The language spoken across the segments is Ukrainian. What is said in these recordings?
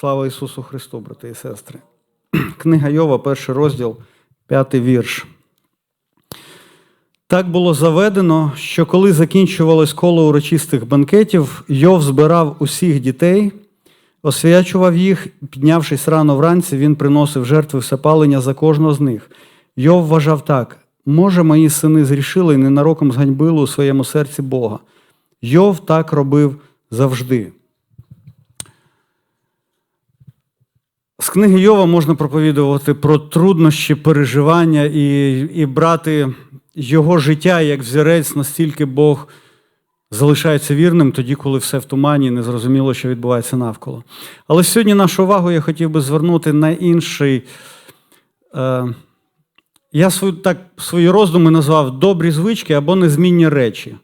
Слава Ісусу Христу, брати і сестри. Книга Йова, перший розділ, п'ятий вірш. Так було заведено, що коли закінчувалось коло урочистих банкетів, Йов збирав усіх дітей, освячував їх, піднявшись рано вранці, він приносив жертви всепалення за кожного з них. Йов вважав так: може, мої сини зрішили і ненароком зганьбили у своєму серці Бога. Йов так робив завжди. Книги Йова можна проповідувати про труднощі, переживання і, і брати його життя як взірець, настільки Бог залишається вірним, тоді, коли все в тумані, незрозуміло, що відбувається навколо. Але сьогодні нашу увагу я хотів би звернути на інший. Е, я свою, так, свої роздуми назвав добрі звички або незмінні речі.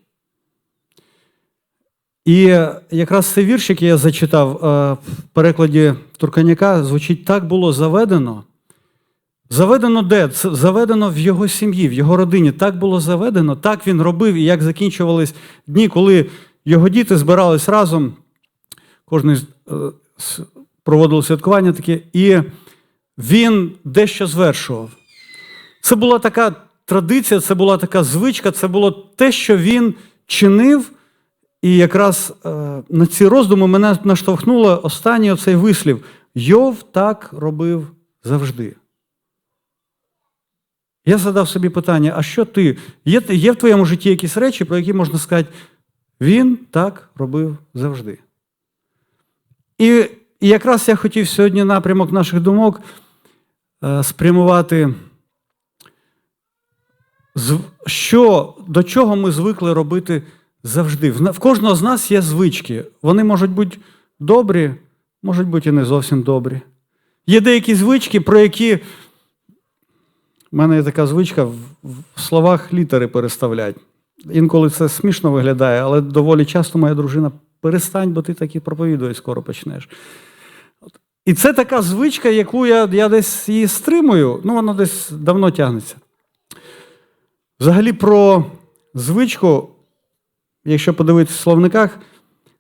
І якраз цей вірш, який я зачитав е, в перекладі Турканяка, звучить так було заведено. Заведено де? Заведено в його сім'ї, в його родині. Так було заведено, так він робив, і як закінчувались дні, коли його діти збирались разом, кожен проводив святкування таке, і він дещо звершував. Це була така традиція, це була така звичка, це було те, що він чинив. І якраз е, на ці роздуми мене наштовхнуло останній оцей вислів. Йов так робив завжди. Я задав собі питання: а що ти? Є, є в твоєму житті якісь речі, про які можна сказати, він так робив завжди. І, і якраз я хотів сьогодні напрямок наших думок е, спрямувати, що, до чого ми звикли робити завжди. В, кожного з нас є звички. Вони можуть бути добрі, можуть бути і не зовсім добрі. Є деякі звички, про які. У мене є така звичка в словах літери переставляти. Інколи це смішно виглядає, але доволі часто моя дружина перестань, бо ти так і проповідує, скоро почнеш. І це така звичка, яку я я десь її стримую, ну вона десь давно тягнеться. Взагалі, про звичку, якщо подивитися в словниках,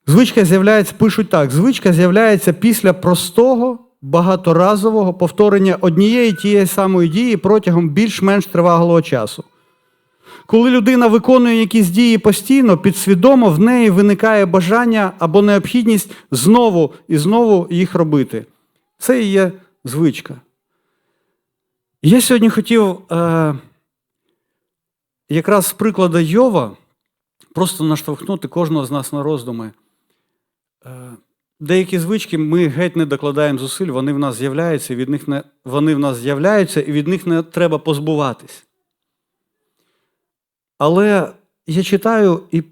звичка з'являється, пишуть так: звичка з'являється після простого багаторазового повторення однієї тієї самої дії протягом більш-менш тривалого часу. Коли людина виконує якісь дії постійно, підсвідомо в неї виникає бажання або необхідність знову і знову їх робити. Це і є звичка. Я сьогодні хотів е, якраз з прикладу Йова просто наштовхнути кожного з нас на роздуми. Е, Деякі звички ми геть не докладаємо зусиль, вони в нас з'являються, від них не, вони в нас з'являються, і від них не треба позбуватись. Але я читаю і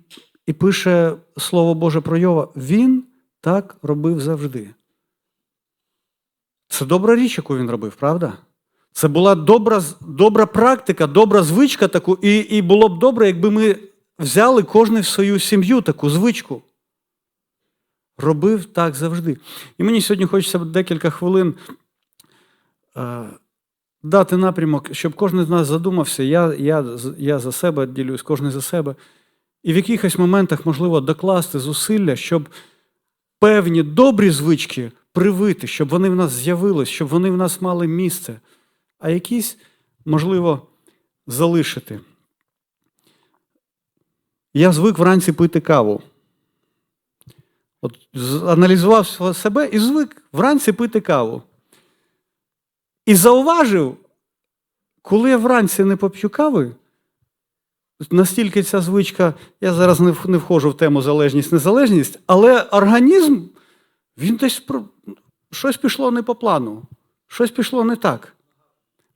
і пише Слово Боже про Йова, він так робив завжди. Це добра річ, яку він робив, правда? Це була добра добра практика, добра звичка таку, і, і було б добре, якби ми взяли кожен в свою сім'ю таку звичку. Робив так завжди. І мені сьогодні хочеться декілька хвилин е, дати напрямок, щоб кожен з нас задумався. Я я, я за себе ділюсь, кожен за себе. І в якихось моментах, можливо, докласти зусилля, щоб певні добрі звички привити, щоб вони в нас з'явились, щоб вони в нас мали місце, а якісь, можливо, залишити. Я звик вранці пити каву. От Аналізував себе і звик вранці пити каву. І зауважив, коли я вранці не поп'ю кави, настільки ця звичка, я зараз не входжу в тему залежність-незалежність, але організм, він десь щось пішло не по плану, щось пішло не так.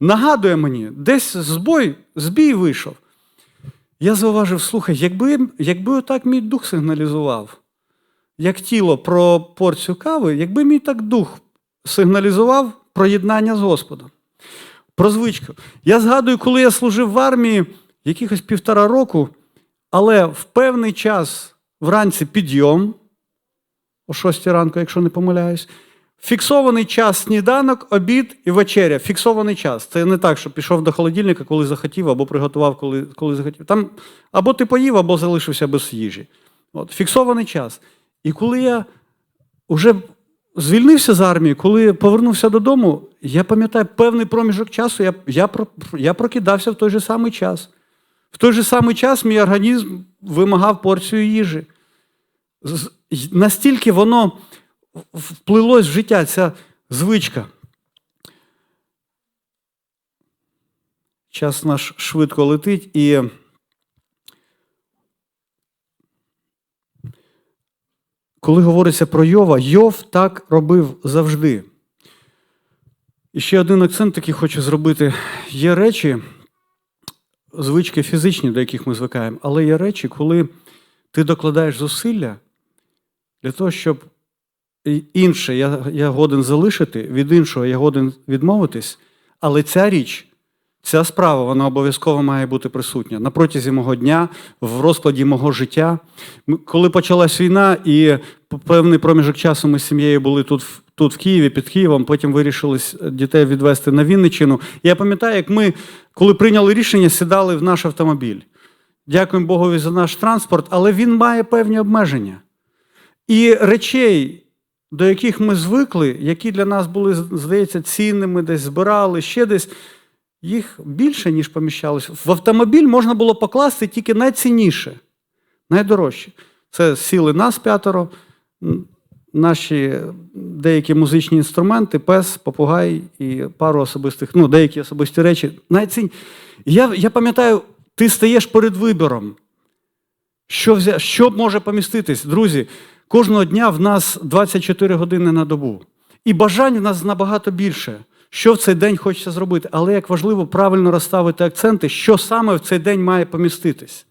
Нагадує мені, десь збой, збій вийшов. Я зауважив, слухай, якби якби отак мій дух сигналізував як тіло про порцію кави, якби мій так дух сигналізував про єднання з Господом. Про звичку. Я згадую, коли я служив в армії якихось півтора року, але в певний час вранці підйом, о 6 ранку, якщо не помиляюсь, фіксований час сніданок, обід і вечеря. Фіксований час. Це не так, що пішов до холодильника, коли захотів, або приготував, коли коли захотів. Там або ти поїв, або залишився без їжі. От, Фіксований час. І коли я вже звільнився з армії, коли повернувся додому, я пам'ятаю певний проміжок часу, я, я, я прокидався в той же самий час. В той же самий час мій організм вимагав порцію їжі. Настільки воно вплилось в життя, ця звичка. Час наш швидко летить і. Коли говориться про Йова, Йов так робив завжди. І ще один акцент такий хочу зробити. Є речі, звички фізичні, до яких ми звикаємо, але є речі, коли ти докладаєш зусилля для того, щоб інше я, я годен залишити, від іншого я годен відмовитись, але ця річ, ця справа, вона обов'язково має бути присутня на протязі мого дня, в розкладі мого життя. Коли почалась війна, і певний проміжок часу ми з сім'єю були тут, тут в Києві, під Києвом, потім вирішили дітей відвезти на Вінниччину. Я пам'ятаю, як ми, коли прийняли рішення, сідали в наш автомобіль. Дякуємо Богові за наш транспорт, але він має певні обмеження. І речей, до яких ми звикли, які для нас були, здається, цінними, десь збирали, ще десь, їх більше, ніж поміщалося. В автомобіль можна було покласти тільки найцінніше, найдорожче. Це сіли нас п'ятеро, наші деякі музичні інструменти, пес, попугай і пару особистих, ну, деякі особисті речі. Найцінь... Я, я пам'ятаю, ти стаєш перед вибором. Що, що може поміститись? Друзі, кожного дня в нас 24 години на добу. І бажань в нас набагато більше. Що в цей день хочеться зробити. Але як важливо правильно розставити акценти, що саме в цей день має поміститись.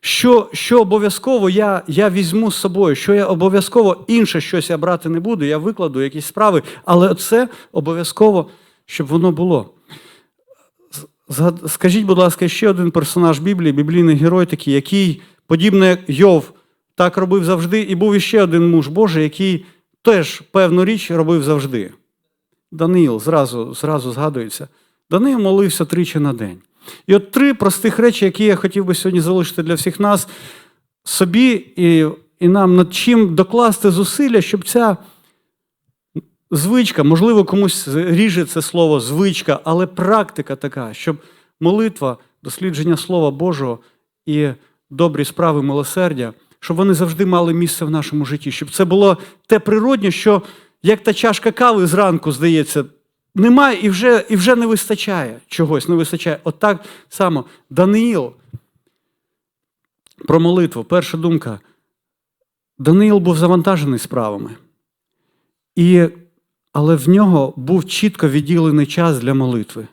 Що, що обов'язково я, я візьму з собою, що я обов'язково інше щось я брати не буду, я викладу якісь справи, але це обов'язково, щоб воно було. Скажіть, будь ласка, ще один персонаж Біблії, біблійний герой такий, який, подібно як Йов, так робив завжди, і був іще один муж Божий, який теж певну річ робив завжди. Даниїл зразу, зразу згадується. Даниїл молився тричі на день. І от три простих речі, які я хотів би сьогодні залишити для всіх нас, собі і, і нам над чим докласти зусилля, щоб ця звичка, можливо, комусь ріже це слово звичка, але практика така, щоб молитва, дослідження Слова Божого і добрі справи милосердя, щоб вони завжди мали місце в нашому житті, щоб це було те природнє, що як та чашка кави зранку, здається, немає і вже, і вже не вистачає чогось, не вистачає. От так само Даниїл. Про молитву. Перша думка. Даниїл був завантажений справами. І, але в нього був чітко відділений час для молитви.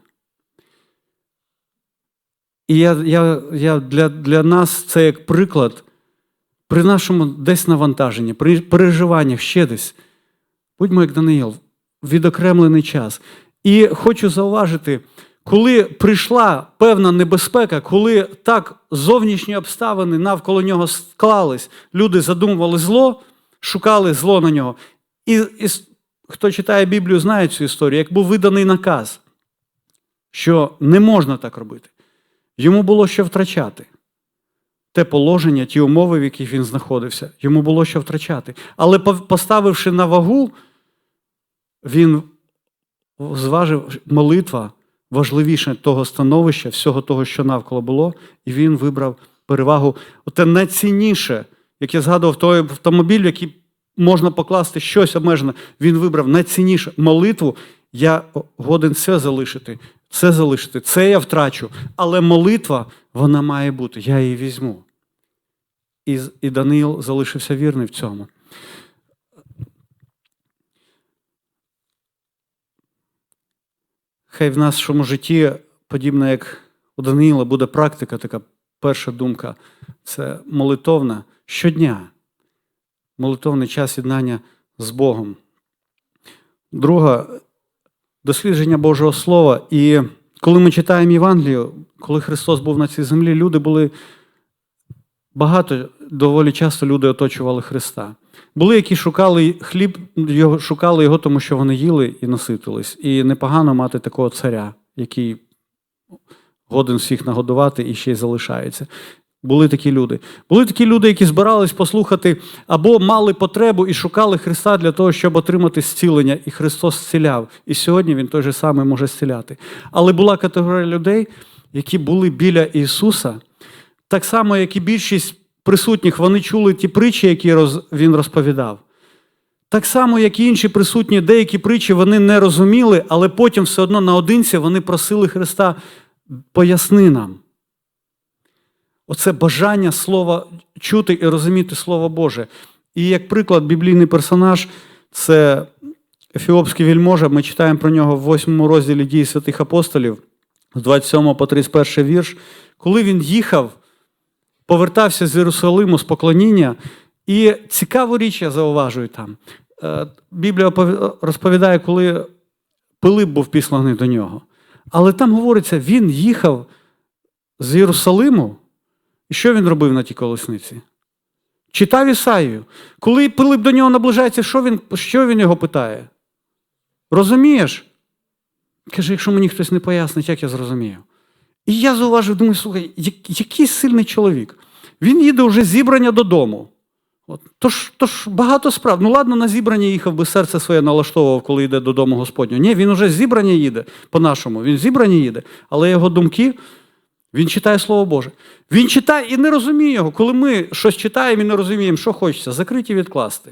І я, я, я для, для нас це як приклад при нашому десь навантаженні, при переживаннях ще десь. Будьмо як Даниїл, відокремлений час. І хочу зауважити, коли прийшла певна небезпека, коли так зовнішні обставини навколо нього склались, люди задумували зло, шукали зло на нього. І, і хто читає Біблію, знає цю історію, як був виданий наказ, що не можна так робити. Йому було що втрачати. Те положення, ті умови, в яких він знаходився, йому було що втрачати. Але поставивши на вагу, він зважив молитва важливіше того становища, всього того, що навколо було, і він вибрав перевагу. Оте найцінніше, як я згадував, той автомобіль, який можна покласти щось обмежене, він вибрав найцінніше молитву. Я годен все залишити, це залишити, це я втрачу. Але молитва, вона має бути, я її візьму. І, і Даниїл залишився вірний в цьому. Хай в нашому житті, подібно як у Даниїла, буде практика, така перша думка це молитовна щодня. Молитовний час єднання з Богом. Друга дослідження Божого Слова. І коли ми читаємо Євангелію, коли Христос був на цій землі, люди були багато, доволі часто люди оточували Христа. Були, які шукали хліб, шукали його, тому що вони їли і наситились. І непогано мати такого царя, який годен всіх нагодувати і ще й залишається. Були такі люди. Були такі люди, які збирались послухати або мали потребу і шукали Христа для того, щоб отримати зцілення, і Христос зціляв. І сьогодні Він той же самий може зціляти. Але була категорія людей, які були біля Ісуса, так само, як і більшість присутніх, вони чули ті притчі, які. Він розповідав. Так само, як і інші присутні, деякі притчі вони не розуміли, але потім все одно наодинці вони просили Христа, поясни нам. Оце бажання слова чути і розуміти Слово Боже. І як приклад, біблійний персонаж це Ефіопський вільможа. Ми читаємо про нього в 8 розділі дії святих апостолів, з 27 по 31 вірш. Коли він їхав, повертався з Єрусалиму з поклоніння, і цікаву річ я зауважую там. Е, Біблія розповідає, коли Пилип був післаний до нього. Але там говориться, він їхав з Єрусалиму. І що він робив на тій колесниці? Читав Ісаїю. Коли Пилип до нього наближається, що він, що він його питає? Розумієш? Каже, якщо мені хтось не пояснить, як я зрозумію. І я зауважив, думаю, слухай, який сильний чоловік. Він їде вже зібрання додому. От. Тож, тож багато справ. Ну ладно, на зібрання їхав би серце своє налаштовував, коли йде додому Господнього. Ні, він уже зібрання їде по-нашому. Він зібрання їде, але його думки, він читає Слово Боже. Він читає і не розуміє його. Коли ми щось читаємо і не розуміємо, що хочеться, закриті і відкласти.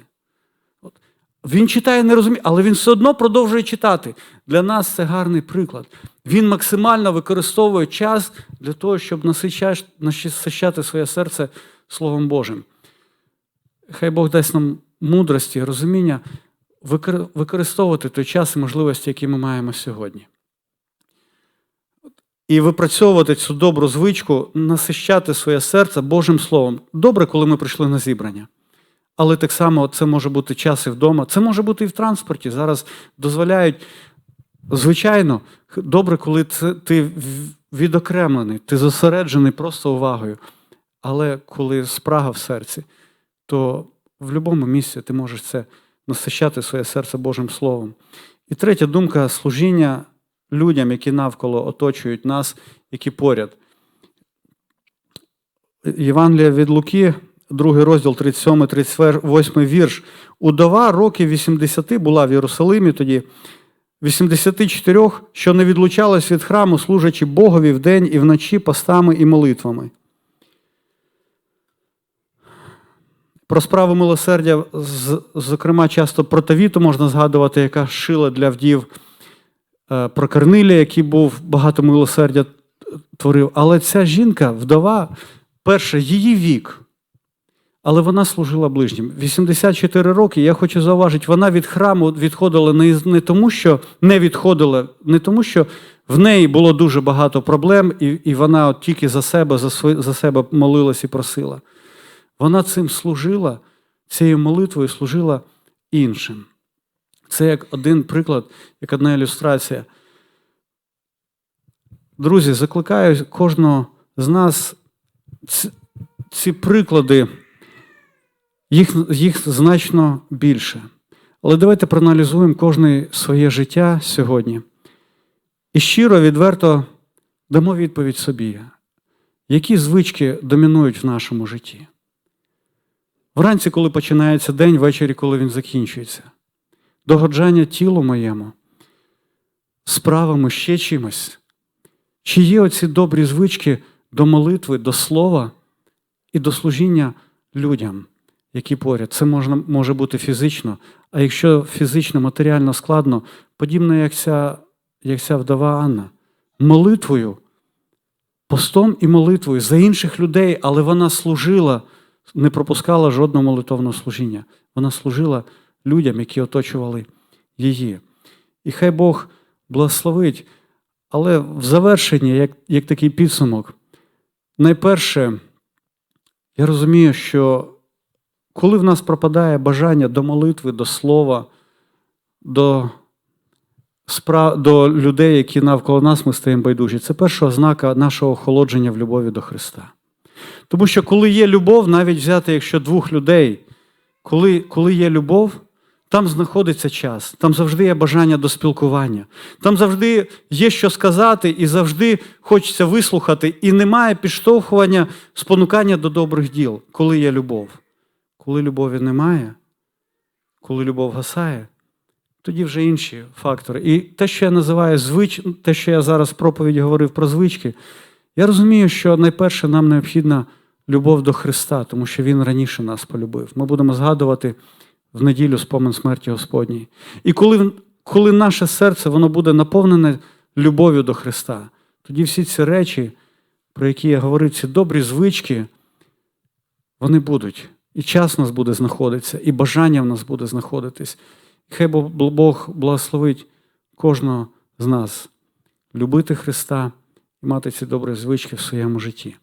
От. Він читає і не розуміє, але він все одно продовжує читати. Для нас це гарний приклад. Він максимально використовує час для того, щоб насичати своє серце Словом Божим. Хай Бог дасть нам мудрості, розуміння використовувати той час і можливості, які ми маємо сьогодні. І випрацьовувати цю добру звичку, насищати своє серце Божим Словом. Добре, коли ми прийшли на зібрання. Але так само це може бути час і вдома, це може бути і в транспорті. Зараз дозволяють, звичайно, добре, коли ти відокремлений, ти зосереджений просто увагою. Але коли спрага в серці, то в будь-якому місці ти можеш це насищати своє серце Божим Словом. І третя думка служіння людям, які навколо оточують нас, які поряд. Євангелія від Луки, другий розділ, 37, 38 вірш. Удова років 80 була в Єрусалимі тоді, 84, що не відлучалась від храму, служачи Богові вдень і вночі постами і молитвами. Про справу милосердя, зокрема, часто про Тавіту можна згадувати, яка шила для вдів, про Корнилія, який був багато милосердя творив. Але ця жінка, вдова, перше, її вік, але вона служила ближнім. 84 роки, я хочу зауважити, вона від храму відходила не, тому, що не відходила, не тому, що в неї було дуже багато проблем, і, і вона от тільки за себе, за, за себе молилась і просила. Вона цим служила, цією молитвою служила іншим. Це як один приклад, як одна ілюстрація. Друзі, закликаю кожного з нас ці, приклади, їх, їх значно більше. Але давайте проаналізуємо кожне своє життя сьогодні. І щиро, відверто дамо відповідь собі, які звички домінують в нашому житті. Вранці, коли починається день, ввечері, коли він закінчується. Догоджання тілу моєму, справами ще чимось. Чи є оці добрі звички до молитви, до слова і до служіння людям, які поряд? Це можна, може бути фізично, а якщо фізично, матеріально складно, подібно як ця, як ця вдова Анна, молитвою, постом і молитвою за інших людей, але вона служила не пропускала жодного молитовного служіння. Вона служила людям, які оточували її. І хай Бог благословить. Але в завершенні, як, як такий підсумок, найперше, я розумію, що коли в нас пропадає бажання до молитви, до слова, до, справ, до людей, які навколо нас ми стаємо байдужі, це перша ознака нашого охолодження в любові до Христа. Тому що коли є любов, навіть взяти, якщо двох людей, коли, коли є любов, там знаходиться час, там завжди є бажання до спілкування, там завжди є що сказати, і завжди хочеться вислухати, і немає підштовхування, спонукання до добрих діл, коли є любов. Коли любові немає, коли любов гасає, тоді вже інші фактори. І те, що я називаю звич, те, що я зараз в проповіді говорив про звички, я розумію, що найперше нам необхідна любов до Христа, тому що Він раніше нас полюбив. Ми будемо згадувати в неділю спомин смерті Господній. І коли, коли наше серце воно буде наповнене любов'ю до Христа, тоді всі ці речі, про які я говорив, ці добрі звички, вони будуть. І час у нас буде знаходитися, і бажання в нас буде знаходитись. Хай Бог благословить кожного з нас любити Христа і мати ці добрі звички в своєму житті.